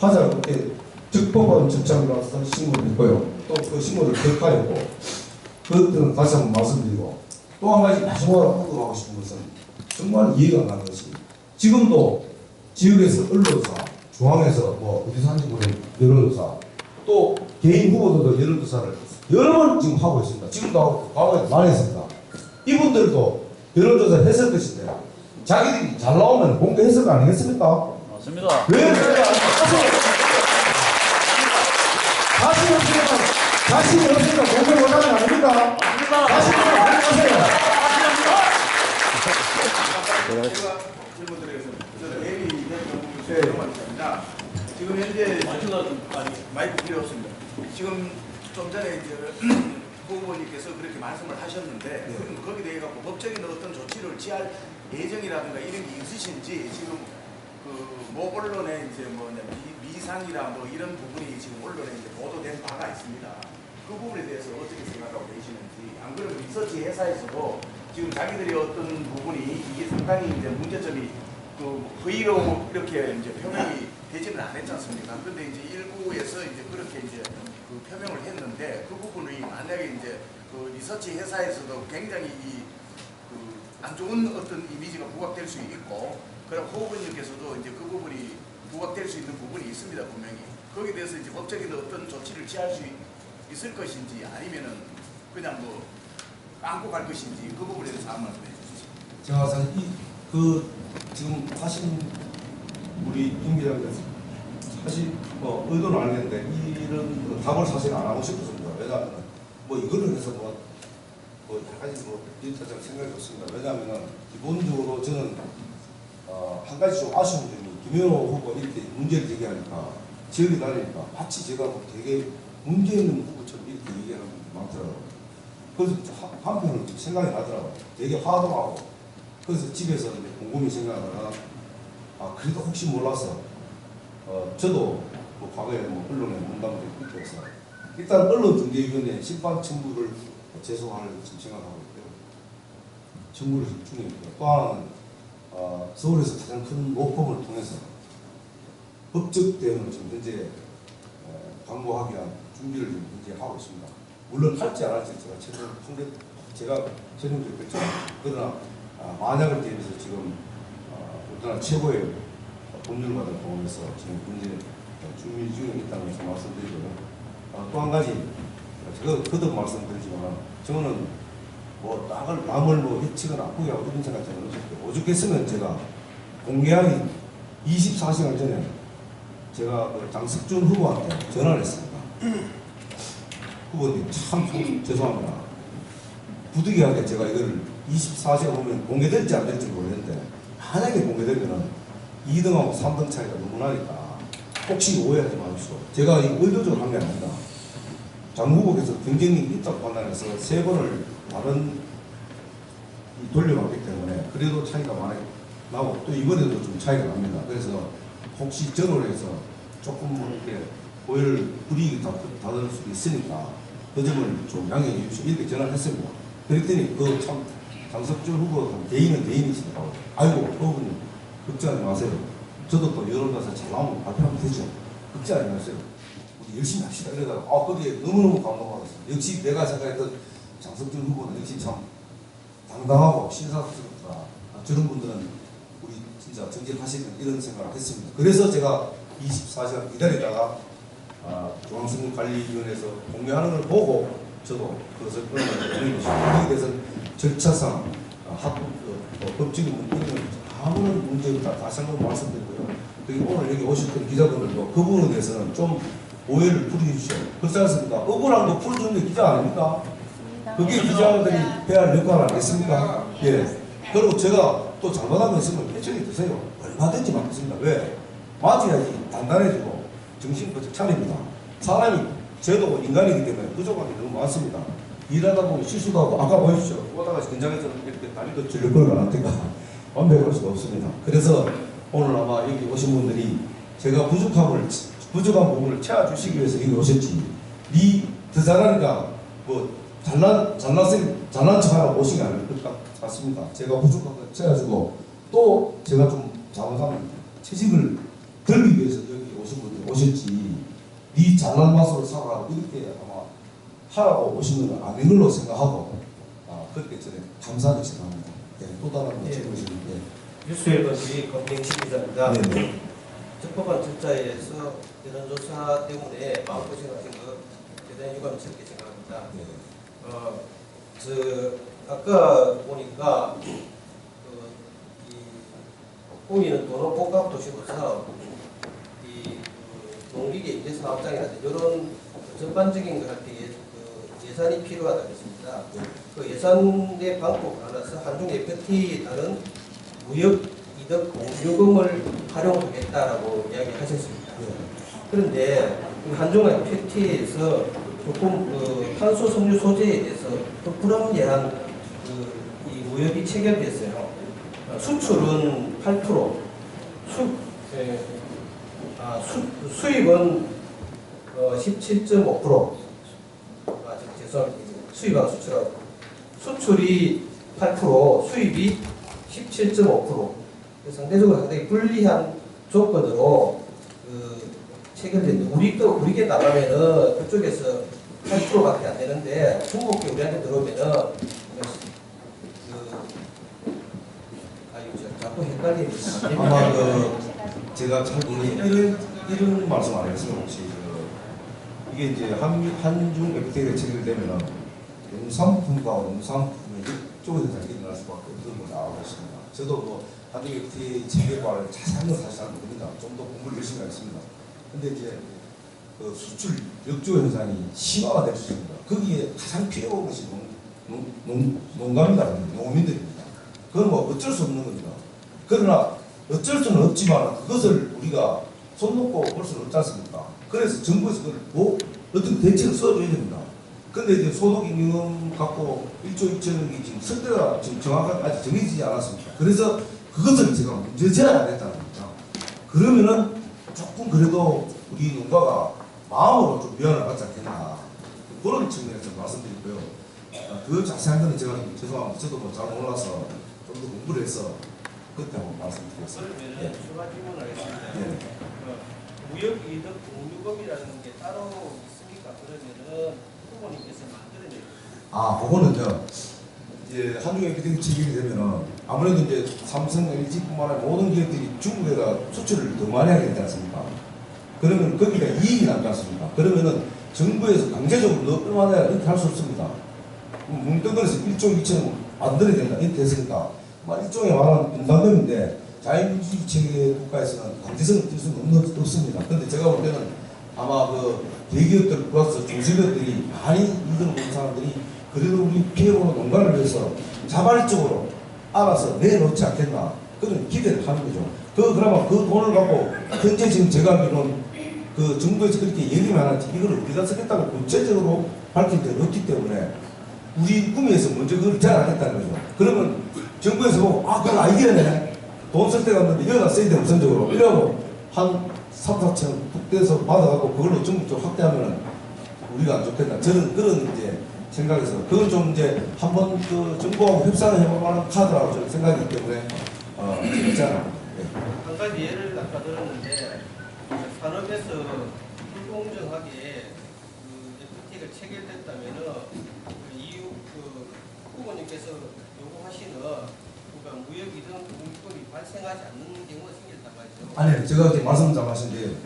화자가 그때 적법한 접장이라서 신고를 했고요. 또 그 신고를 격하였고 그것들은 다시 한번 말씀드리고 또 한 가지 마지막으로 언급하고 싶은 것은 정말 이해가 안 가는 것이 지금도 지역에서 언론사, 중앙에서 뭐 어디서 하는지 모르는 여론조사 또 개인 후보들도 여론조사를 여러 번 지금 하고 있습니다. 지금도 하고 과거에 많이 했습니다. 이분들도 여론조사 했을 것인데 자기들이 잘 나오면 공개했을 거 아니겠습니까? 맞습니다. 왜 그래? 자신 없으면 자신이 없으면 공개 못하는 거 아닙니까? 자신이 없으면 제가 질문 드리겠습니다. 저는 에리 대통령 입니다. 지금 현재 마이크 필요 없습니다. 지금 좀 전에 이제 후보님께서 그렇게 말씀을 하셨는데 그럼 거기에 대해 갖고 법적인 어떤 조치를 취할 예정이라든가 이런 게 있으신지 지금 그뭐 언론에 이제 뭐 미- 미상이라 뭐 이런 부분이 지금 언론에 이제 보도된 바가 있습니다. 그 부분에 대해서 어떻게 생각하고 계시는지 안 그러면 리서치 회사에서도 지금 자기들이 어떤 부분이 이게 상당히 이제 문제점이 그 회의로 이렇게 이제 표명이 되지는 않았지 않습니까? 그런데 이제 일부에서 이제 그렇게 이제 그 표명을 했는데 그 부분이 만약에 이제 그 리서치 회사에서도 굉장히 이 그 안 좋은 어떤 이미지가 부각될 수 있고 그럼 후보님께서도 이제 그 부분이 부각될 수 있는 부분이 있습니다 분명히 거기에 대해서 이제 법적인 어떤 조치를 취할 수 있- 있을 것인지 아니면은 그냥 뭐 안고 갈 것인지 그 부분에 대해서 한번 해주시죠. 제가 사실 이, 그 지금 하신 우리 임 기자님께서 사실 뭐 의도는 알겠는데 이런 그 답을 사실 안 하고 싶었습니다. 왜냐하면 뭐 이거를 해서 뭐, 뭐 여러 뭐 일차적 생각이 없습니다. 왜냐하면 기본적으로 저는 어, 한 가지 좀 아쉬운 점이 김현호 후보 이렇게 문제를 제기하니까 지역에 다니니까 마치 제가 뭐 되게 문제 있는 후보처럼 이렇게 얘기하는 분들이 많더라고요. 그래서 하- 한편으로 좀 생각이 나더라고요. 되게 화도 나고. 그래서 집에서 이제 곰곰이 생각하다가, 아, 그래도 혹시 몰라서, 어, 저도 뭐 과거에 뭐 언론에 문담도 있고 해서, 일단 언론중재위원회 심판 청구를 제소할 지금 생각하고 있고요. 청구를 중에. 또 하나는, 어, 서울에서 가장 큰 모범을 통해서 법적 대응을 지금 현재 어, 강구하기 위한 준비를 지금 현재 하고 있습니다. 물론 할지 안 할지 제가 최종 근데 제가 최종적으로 결정. 그러나 아, 만약을 대비해서 지금 어, 우리나라 최고의 법률가들 포함해서 지금 현재 준비 중에 있다는 것을 말씀드리고요. 아, 또한 가지 제가 거듭 말씀드리지만 저는 뭐 남을 남을 뭐 해치거나 아프게 하고 이런 생각 저는 없었고 오죽했으면 제가 공개하기 24시간 전에 제가 그 장석준 후보한테 전화를 했습니다. 후보님 참 소- 죄송합니다. 부득이하게 제가 이걸 24시간 보면 공개될지 안 될지 모르겠는데 만약에 공개되면은 2등하고 3등 차이가 너무 나니까 혹시 오해하지 마십시오. 제가 이 의도적으로 한 게 아닙니다. 장 후보께서 경쟁이 있다고 판단해서 세 번을 다른 이 돌려봤기 때문에 그래도 차이가 많이 나고 또 이번에도 좀 차이가 납니다. 그래서 혹시 해서 조금 뭐 이렇게 오해를 불이익이 다- 다들 수도 있으니까 그 점을 좀 양해해 주십시오. 이렇게 전화를 했습니다. 그랬더니 그 참 장석준 후보가 대인은 대인이시더라고요. 아이고 후보님 걱정하지 마세요. 저도 또 여론조사 잘 나오면 발표하면 되죠. 걱정하지 마세요. 우리 열심히 합시다. 이러다가 아 거기에 너무너무 감동받았습니다. 역시 내가 생각했던 장석준 후보는 역시 참 당당하고 신사스럽다. 아, 저런 분들은 우리 진짜 정직하시는 이런 생각을 했습니다. 그래서 제가 24시간 기다리다가 아, 중앙선거관리위원회에서 공개하는 걸 보고 저도 그것을 것입니다. 거기에 대해서는 절차상 아, 합, 그, 어, 법적인 문제는 아무런 문제 없다. 다시 한번 말씀드리고요. 그리고 오늘 여기 오셨던 기자분들도 그 부분에 대해서는 좀 오해를 풀어주십시오. 그렇지 않습니까? 억울한 거 풀어주는 게 기자 아닙니까? 그게 기자들이 해야 할 역할 아니겠습니까? 예. 그리고 제가 또 잘못한 거 있으면 회청이 드세요. 얼마든지 맡겠습니다. 왜? 맞아야지 단단해지고 정신 바짝 차립니다. 사람이 저도 인간이기 때문에 부족한 게 너무 많습니다. 일하다 보면 실수도 하고 아까 보십시오. 오다가 긴장해서 이렇게 다리도 절레거리가 나니까 완벽할 수가 없습니다. 그래서 오늘 아마 여기 오신 분들이 제가 부족함을 부족한 부분을 채워주시기 위해서 여기 오셨지. 니 더 잘하니까 뭐 잘난 잘난 잘난 척하러 오신 게 아닐 것 같- 같습니다. 제가 부족한 걸 채워주고 또 제가 좀 잘못하면 채식을 들기 위해서 여기 오신 분들이 오셨지 네 잘난 맛으로 살아라 이렇게 아마 하라고 오신 건 아닌 걸로 생각하고 아, 그렇게 저는 감사하게 생각합니다. 예, 또 다른 거 예. 질문이신데 뉴스일보지 검경식 기자입니다. 네. 네. 특법한 절차에서 여론조사 때문에 마음고생하신 거 대단히 유감스럽게 생각합니다. 네. 어, 저 아까 보니까 그, 이 꾸미는 도로 복합 도시로서 이 그, 농기계 임대 사업장이라든지 이런 전반적인 걸할그 예산이 필요하다 그랬습니다. 네. 그 예산의 방법을 알아서 한중 FT에 따른 무역 이득 공유금을 활용하겠다라고 이야기하셨습니다. 네. 그런데 이 한중 FTA에서 조금 그 탄소 섬유 소재에 대해서 또 불합리한 그이 무역이 체결됐어요. 어, 수출은 8%, 수, 에, 아, 수, 수입은 어, 17.5%. 아, 저- 죄송합니다. 수입하고 수출하고. 수출이 8%, 수입이 17.5%. 그래서 상대적으로 상당히 불리한 조건으로 그 체결됐는데 우리 거 우리 게 나가면은 그쪽에서 8%밖에 안 되는데 중국계 우리한테 들어오면은 그저 자꾸 헷갈립니다. 아마 그 제가 잘 모르는 이런 이런 말씀 안 했어요 혹시 그 이게 이제 한 한중 FTA가 체결되면은 농산품과 농산품의 이쪽에서 잘 일어날 수밖에 없는 걸 나오고 있습니다. 저도 뭐 한중 FTA 체결과를 자세한 건 사실 안 모릅니다. 좀 더 공부를 열심히 하겠습니다. 근데 이제 그 수출 역조 현상이 심화가 될 수 있습니다. 거기에 가장 필요한 것이 농, 농, 농, 농가입니다. 농민들입니다. 그건 뭐 어쩔 수 없는 겁니다. 그러나 어쩔 수는 없지만 그것을 우리가 손 놓고 볼 수는 없지 않습니까? 그래서 정부에서 그걸 뭐 어떤 대책을 써줘야 됩니다. 근데 이제 소득임금 갖고 1조 2천억이 지금 선대가 지금 정확하게 아직 정해지지 않았습니다. 그래서 그것을 제가 문제 안 했다는 겁니다. 그러면은 조금 그래도 우리 농가가 마음으로 좀 미안을 받지 않겠나. 그런 측면에서 말씀드리고요. 아, 그 자세한 거는 제가 좀 죄송합니다. 저도 뭐 잘 몰라서 좀 더 공부를 해서 그때 한번 말씀드리겠습니다. 그러면은 예. 추가 질문 하겠습니다. 예. 어, 무역 이득 공유금이라는 게 따로 있습니까? 그러면은 후보님께서 만들어내요. 아, 그거는요. 이제 한중에 비대기 체결이 되면은 아무래도 이제 삼성, LG뿐만 아니라 모든 기업들이 중국에다 수출을 더 많이 하게 되지 않습니까? 그러면 거기가 이익이 남지 않습니까? 그러면은 정부에서 강제적으로 너 얼마나 이렇게 할 수 없습니다. 뭉뚱그려서 1조 2천 만들어야 된다. 이렇게 됐으니까 막 일종의 말하는 분담금인데 자유민주주의 체계 국가에서는 강제성을 뜰 수는 없는, 없습니다. 근데 제가 볼 때는 아마 그 대기업들 플러스 중소기업들이 많이 이익을 보는 사람들이 그래도 우리 피해보는 농가를 위해서 자발적으로 알아서 내놓지 않겠나 그런 기대를 하는 거죠. 그 그러면 그 돈을 갖고 현재 지금 제가 알기로는 그 정부에서 그렇게 얘기만 하지 이거를 우리가 쓰겠다고 구체적으로 밝힌 적이 없기 때문에 우리 꿈에서 먼저 그걸 제안하겠다는 거죠. 그러면 정부에서 보고 아 그건 아이디어네 돈 쓸 데가 없는데 여기다 써야 돼 우선적으로 이러고 한 3, 4천 툭 떼서 받아갖고 그걸로 전국 좀 확대하면은 우리가 안 좋겠다. 저는 그런 이제 생각에서 그건 좀 이제 한번 그 정부하고 협상을 해볼 만한 카드라고 저는 생각이기 때문에 어 제가 예. 한 가지 예를 아까 들었는데 산업에서 불공정하게 그 FTA가 체결됐다면은 그 이유 그 후보님께서 요구하시는 그러니까 무역 이동 공급이 발생하지 않는 경우가 생겼단 말이죠. 아니 제가 이렇게 말씀 잘하신데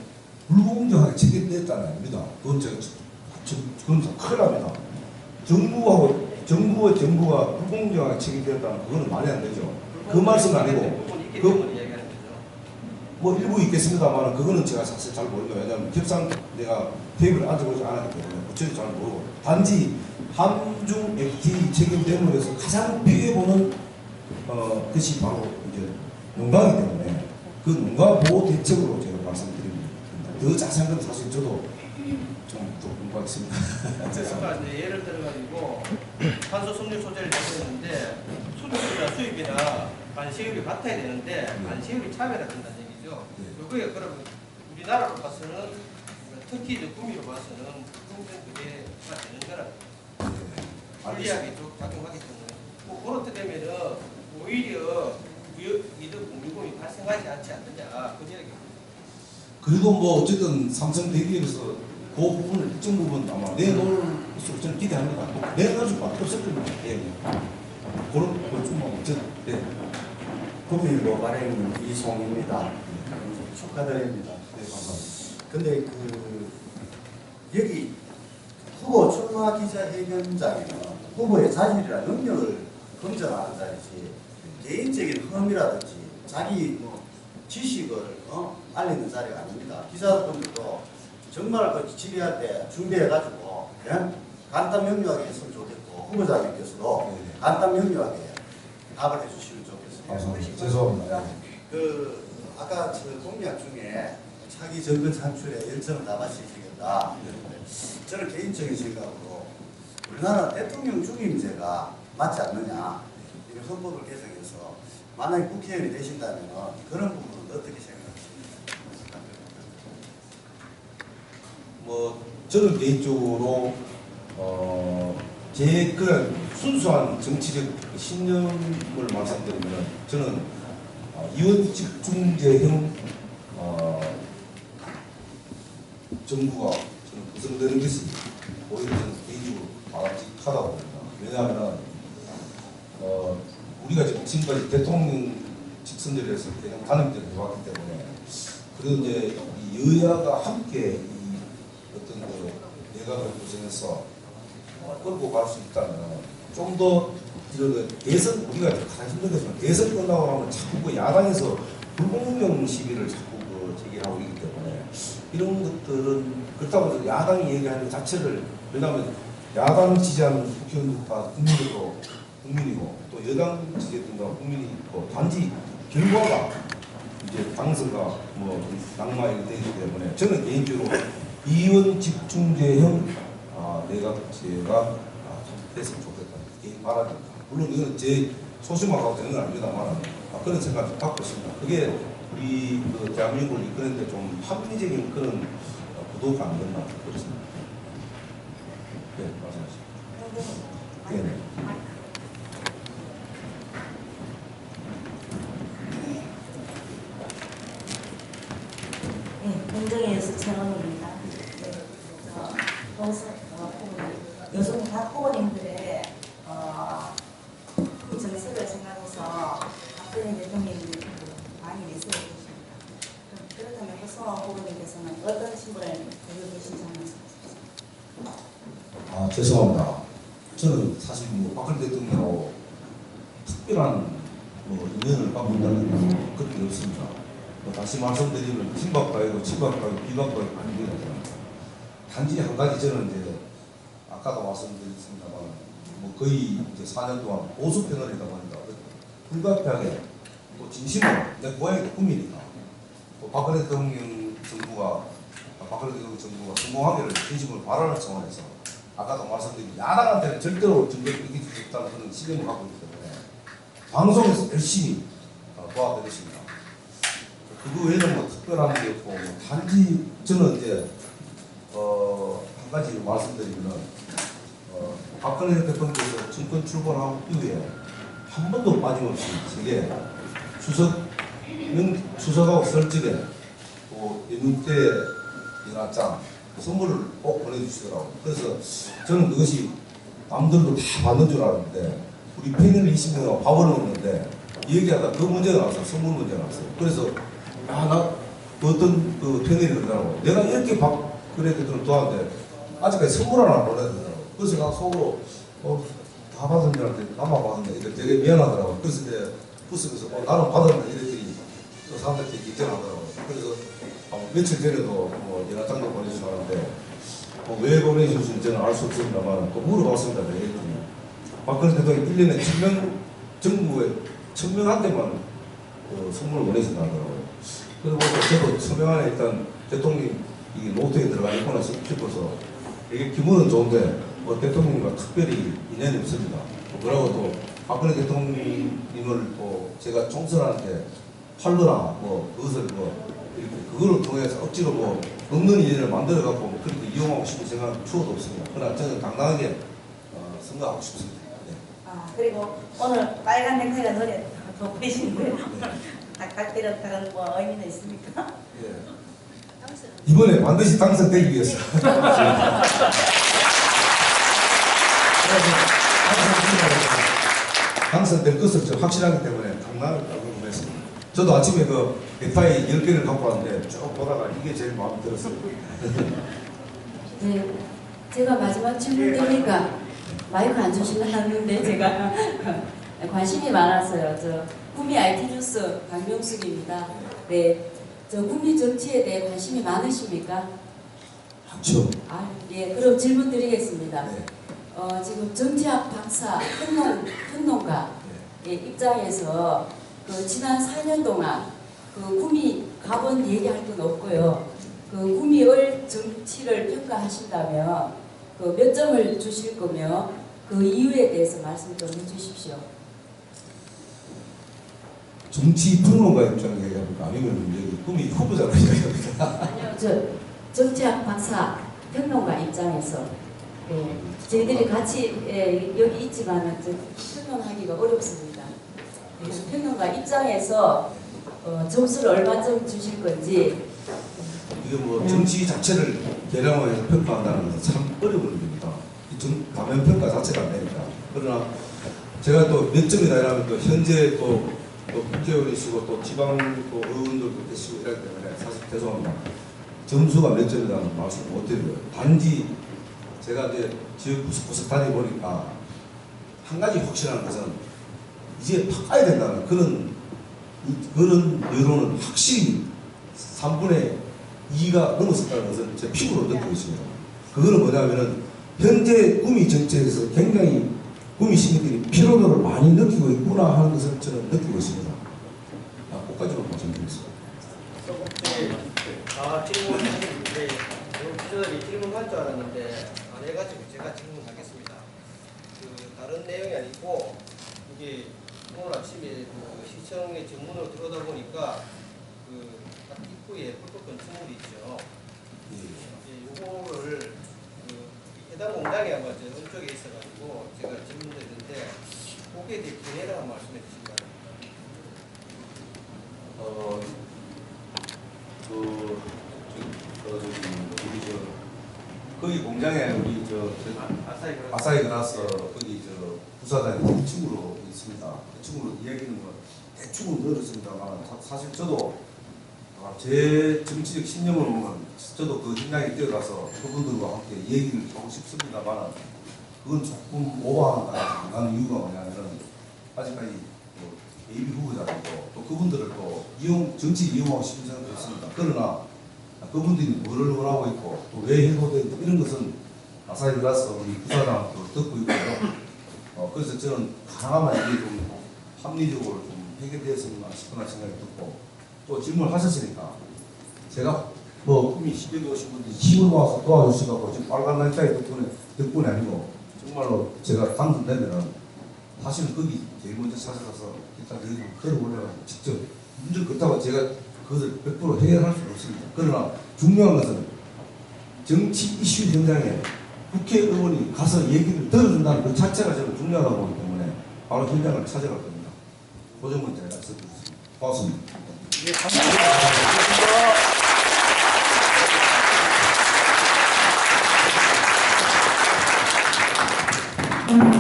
불공정하게 체결됐다는 아닙니다. 그건 제가 저, 그건 큰일 납니다. 정부하고 정부와 정부가 불공정하게 체결됐다는 그거는 말이 안 되죠. 그 말씀은 아니고 그- 때문에 이야기하는 거죠. 뭐 일부 있겠습니다만 그거는 제가 사실 잘 모르죠. 왜냐하면 협상 내가 테이블에 앉아보지 않았기 때문에 구체적으로 잘 모르고 단지 한중 FTA 체결됨으로 해서 가장 피해보는 어, 것이 바로 이제 농가이기 때문에 그 농가 보호 대책으로 제가 말씀드립니다. 더 자세한 건 사실 저도 좀더 공부하겠습니다. 아까 이제 예를 들어가지고 탄소 섬유 소재를 제거했는데 수출이나 수입이나 관세율이 같아야 되는데 관세율이 차별화된다는 네. 요거에 그러면 우리나라로 봐서는 특히 이제 구미로 봐서는 부분은 그게 되는 거라 알겠습니다. 불리하게 좀 작용하기 때문에 뭐 그렇게 되면은 오히려 이득 공유금이 발생하지 않지 않느냐 그 이야기. 그리고 뭐 어쨌든 삼성 대기업에서 그 부분을 일정 부분 아마 내놓을 것으로 저는 기대합니다. 내놓을 수밖에 없을 겁니다. 예, 예. 그런 걸좀 어쨌든 네. 국민일보 발행인 이송입니다. 축하드립니다. 네, 감사합니다. 근데 그 여기 후보 출마 기자회견장에는 후보의 자질이나 능력을 검증하는 자리지 개인적인 험이라든지 자기 뭐 지식을 어? 알리는 자리가 아닙니다. 기자분들도 정말 그 질의할 때 준비해가지고 예? 간단 명료하게 했으면 좋겠고 후보자님께서도 네. 간단 명료하게 답을 해주시면 좋겠습니다. 감사합니다. 죄송합니다. 그 아까 저 공약 중에 차기 정권 창출에 열정을 담아주시겠다. 저는 개인적인 생각으로 우리나라 대통령 중임제가 맞지 않느냐 이런 헌법을 개정해서 만약에 국회의원이 되신다면 그런 부분은 어떻게 생각하십니까? 뭐 저는 개인적으로 어, 제 그런 순수한 정치적 신념을 말씀드리면 저는 어, 이원 집중제형 어, 정부가 저는 구성되는 것이 오히려 저는 개인적으로 바람직하다고 봅니다. 왜냐하면 어, 우리가 지금 지금까지 대통령 직선제에서 그냥 단임제를 해왔기 때문에 그리고 이제 이 여야가 함께 이 어떤 그 내각을 구성해서 어, 끌고 갈 수 있다면 좀더 이런 그 대선 우리가 가장 힘든 것은 대선 끝나고 나면 자꾸 그 야당에서 불공정 시비를 자꾸 그 제기하고 있기 때문에 이런 것들은 그렇다고 해서 야당이 얘기하는 것 자체를 왜냐하면 야당 지지하는 국회의원들과 국민들도 국민이고 또 여당 지지했던 거 국민이 있고 단지 결과가 이제 당선과 뭐 낙마이 되기 때문에 저는 개인적으로 이원 집중제형 아, 내각 제가 아, 좀 됐으면 좋겠다 개인 바람입니다. 물론 이거는 제 소심하고 되는 건 아닙니다만 아, 그런 생각을 갖고 있습니다. 그게 우리 그 대한민국을 이끄는데 좀 합리적인 그런 어, 구도가 안 됐나 그렇습니다. 네, 말씀하시죠. 네, 네. 네, 공정위에서 최원입니다. 네, 어, 여성, 어, 후보님, 여성 각 후보님들의 어, 이 정책을 생각해서 박근혜 대통령님이 많이 내세워 계십니다. 그럼 그렇다면 허성호 후보님께서는 어떤 신분을 가지고 계신지. 아 죄송합니다. 저는 사실 뭐 박근혜 대통령하고 특별한 뭐 인연을 있다는 그런 게 없습니다. 뭐 다시 말씀드리면 친박과이고 친박과이고 비박과이고. 저는. 단지 한 가지 저는 이제 아까도 말씀드렸습니다만 뭐 거의 이제 4년 동안 보수 패널이다 보니까 불가피하게 뭐 진심으로 내 고향이 국민이니까 뭐 박근혜 대통령 정부가 아, 박근혜 대통령 정부가 성공하기를 진심으로 바라는 차원에서 아까도 말씀드린 야당한테는 절대로 정책을 이길 수 없다는 그런 신념을 갖고 있기 때문에 방송에서 열심히 어, 도와드렸습니다. 그거 외에는 뭐 특별한 게 없고 뭐 단지 저는 이제 어, 한 가지 말씀드리면은 어, 박근혜 대통령께서 정권 출범하고 이후에 한 번도 빠짐없이 제게 추석 명 추석하고 설적에 또때 연합장 선물을 꼭 보내주시더라고요. 그래서 저는 그것이 남들도 다 받는 줄 알았는데 우리 패널 20명이 밥을 먹는데 얘기하다 그 문제가 나왔어요. 선물 문제가 나왔어요. 그래서 야나 어떤 그 패널이 그러더라고 내가 이렇게 밥 그래도 도왔는데 아직까지 선물 하나 안 보내더라고 그래서 나 속으로 어, 다 받은 줄 알았더니 나만 받았네. 이래 되게 미안하더라고 그래서 이제 부스에서 어, 나는 받았네. 이랬더니 또 사람들한테 걱정하더라고 그래서 어, 며칠 전에도 뭐 연합장도 보내주셨는데 어, 왜 보내주신지 저는 알 수 없습니다만 그 물어봤습니다. 했더니 박근혜 대통령이 1년에 천명 정부에 천명한테만 어, 선물을 보내준다더라고요. 그리고 저도 서명안에 일단 대통령이 이 노트에 들어가 있거나 싶어서 이게 기분은 좋은데 뭐 대통령과 특별히 인연이 없습니다. 뭐 그러고 또 박근혜 대통령님을 또 제가 총선하는데 팔거나 뭐 그것을 뭐 이렇게 그거를 통해서 억지로 뭐 없는 인연을 만들어 갖고 그렇게 이용하고 싶은 생각은 추호도 없습니다. 그러나 저는 당당하게 어, 선거하고 싶습니다. 네. 아, 그리고 오늘 빨간 넥타이가 눈에 돋보이시는데 딱딱 때렸다는 뭐 의미는 있습니까? 예. 이번에 반드시 당선되기 위해서. 당선될 것을 좀 확실하기 때문에 장난을 깔고 했습니다. 저도 아침에 그 넥타이 10개를 갖고 왔는데 쭉 보다가 이게 제일 마음에 들었어요. 네, 제가 마지막 질문 드리니까 마이크 안 주시면 하는데 제가 관심이 많아서요. 저 구미 IT 뉴스 강명숙입니다. 네, 저 구미 정치에 대해 관심이 많으십니까? 많죠. 아, 예, 그럼 질문 드리겠습니다. 네. 어, 지금 정치학 박사 훈농 훈농가 예, 입장에서 그 지난 4년 동안 그 구미 가본 얘기할 건 없고요. 그 구미을 정치를 평가하신다면 그 몇 점을 주실 거며 그 이유에 대해서 말씀 좀 해주십시오. 정치 평론가 입장에 얘기합니까? 아니면 여기 꿈이 후보자로 얘기합니까? 아니요, 저 정치학 박사 평론가 입장에서 예, 저희들이 같이 예, 여기 있지만은 저 평론하기가 어렵습니다. 그래서 평론가 입장에서 어, 점수를 얼마점 주실 건지 이게 뭐 정치 자체를 계량화해서 평가한다는 것은 참 어려운 일입니다. 이 정- 가면 평가 자체가 안 되니까. 그러나 제가 또 몇 점이다 이러면 또 현재 또, 또 국회의원이시고 또 지방 또 의원들도 계시고 이러기 때문에 사실 죄송합니다. 점수가 몇 점이라는 말씀을 못 드려요. 단지 제가 이제 지역 구석구석 다녀보니까 한 가지 확실한 것은 이제 바꿔야 된다는 그런 이- 그런 여론은 확실히 3분의 2가 넘었었다는 것을 제 피부로 느끼고 있습니다. 그거는 뭐냐면은 현재 구미 정책에서 굉장히 구미 시민들이 피로도를 많이 느끼고 있구나 하는 것을 저는 느끼고 있습니다. 아, 끝까지만 말씀드리겠습니다. 아, 질문하셨는데, 저들이 질문 할 줄 알았는데, 안 해가지고 제가 질문하겠습니다. 그, 다른 내용이 아니고, 이게 오늘 아침에 그 시청의 전문으로 들어다 보니까, 그, 딱 입구에 불법 건축물이 있죠. 이제 요거를, 그, 해당 공장이 아마 저 ön쪽에 있어가지고, 제가 질문드렸는데, 거기에 대해 견해를 한 말씀해 주신다면. 어, 거기 공장에 우리 저, 저 아싸이 그런 아사히 그나서 거기 저 부사단이 대충으로 있습니다. 대충으로 이야기는 뭐 대충은 들었습니다만 사- 사실 저도 아, 제 정치적 신념을 보면 저도 그 현장에 뛰어가서 그분들과 함께 얘기를 하고 싶습니다만 그건 조금 오버하는 이유가 뭐냐면은 아직까지 뭐 예비 후보자들도 또 그분들을 또 이용 정치 이용하고 싶은 생각도 있습니다. 그러나 그분들이 뭐를 원하고 있고 또 왜 해고된 이런 것은 아사히 들어서 우리 부사장도 듣고 있고요. 어, 그래서 저는 하나만 이게 좀 합리적으로 좀 해결되었으면 싶구나 생각이 듣고 또 질문을 하셨으니까 제가 뭐 꿈이 시대에 오신 분들이 힘을 모아서 도와주시고 지금 빨간 날짜에 덕분에 덕분에 아니고 정말로 제가 당선되면은 사실은 거기 제일 먼저 찾아가서 일단 여기 좀 걸어 올려가지고 직접 문제를 그렇다고 제가 그것을 100% 해결할 수는 없습니다. 그러나 중요한 것은 정치 이슈 현장에 국회의원이 가서 얘기를 들어준다는 그 자체가 저는 중요하다고 보기 때문에 바로 현장을 찾아갈 겁니다. 그 점은 제가 말씀드리겠습니다. 고맙습니다. 예, 감사합니다. 수고